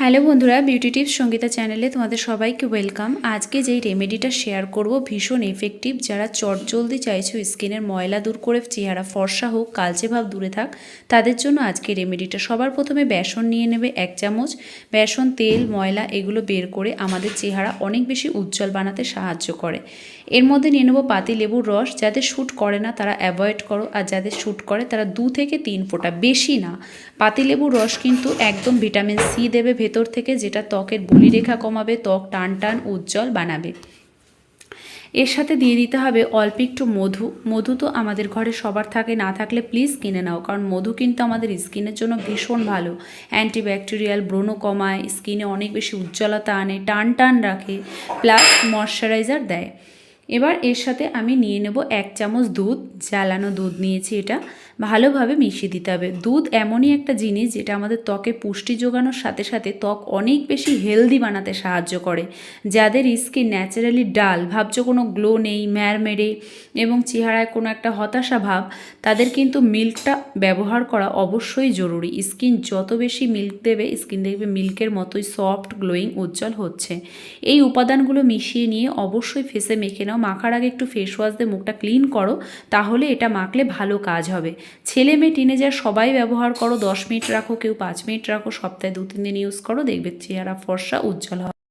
Hello বন্ধুরা beauty tips Sangeeta চ্যানেলে তোমাদের সবাইকে ওয়েলকাম। আজকে যেই রেমেডিটা শেয়ার করব, ভীষণ এফেক্টিভ যারা চটজলদি চাইছো স্কিনের ময়লা দূর করে, চেহারা ফর্সা হোক, কালচে ভাব দূরে থাক, তাদের জন্য আজকে রেমেডিটা। সবার প্রথমে বেসন নিয়ে নেবে এক চামচ। বেসন, তেল, ময়লা এগুলো বের করে আমাদের চেহারা অনেক বেশি উজ্জ্বল বানাতে সাহায্য করে। এর মধ্যে নিয়ে নেব পাতি লেবুর রস, যাদের শ্যুট করে না তারা অ্যাভয়েড করো, আর যাদের শ্যুট করে তারা দু থেকে তিন ফোঁটা, বেশি না। পাতিলেবুর রস কিন্তু একদম ভিটামিন সি দেবে ভেতর থেকে যেটা ত্বকের বলিরেখা কমাবে, ত্বক টান টান উজ্জ্বল বানাবে। এর সাথে দিয়ে দিতে হবে অল্প একটু মধু। মধু তো আমাদের ঘরে সবার থাকে, না থাকলে প্লিজ কিনে নাও, কারণ মধু কিন্তু আমাদের স্কিনের জন্য ভীষণ ভালো। অ্যান্টিব্যাকটেরিয়াল ব্রণ কমায় স্কিনে অনেক বেশি উজ্জ্বলতা আনে, টান টান রাখে প্লাস ময়শ্চারাইজার দেয়। এবার এর সাথে আমি নিয়ে নেব এক চামচ দুধ, জ্বালানো দুধ নিয়েছি এটা। ভালোভাবে মিশিয়ে দিতে হবে। দুধ এমনই একটা জিনিস যেটা আমাদের ত্বকে পুষ্টি যোগানোর সাথে সাথে ত্বক অনেক বেশি হেলদি বানাতে সাহায্য করে। যাদের স্কিন ন্যাচারালি ডাল, ভাবছ কোনো গ্লো নেই, ম্যারমেরে এবং চেহারায় কোনো একটা হতাশা ভাব, তাদের কিন্তু মিল্কটা ব্যবহার করা অবশ্যই জরুরি। স্কিন যত বেশি মিল্ক দেবে, স্কিন দেখবে মিল্কের মতোই সফট, গ্লোয়িং, উজ্জ্বল হচ্ছে। এই উপাদানগুলো মিশিয়ে নিয়ে অবশ্যই ফেসে মেখে নাও মাখার আগে একটু ফেস ওয়াশ দিয়ে মুখটা ক্লিন করো, তাহলে এটা মাখলে ভালো কাজ হবে। ছেলে মেয়ে টিনেজার সবাই ব্যবহার করো, দশ মিনিট রাখো, কেউ পাঁচ মিনিট রাখো, সপ্তাহে দু তিন দিন ইউজ করো, দেখবে চেহারা ফর্সা, উজ্জ্বল হবে।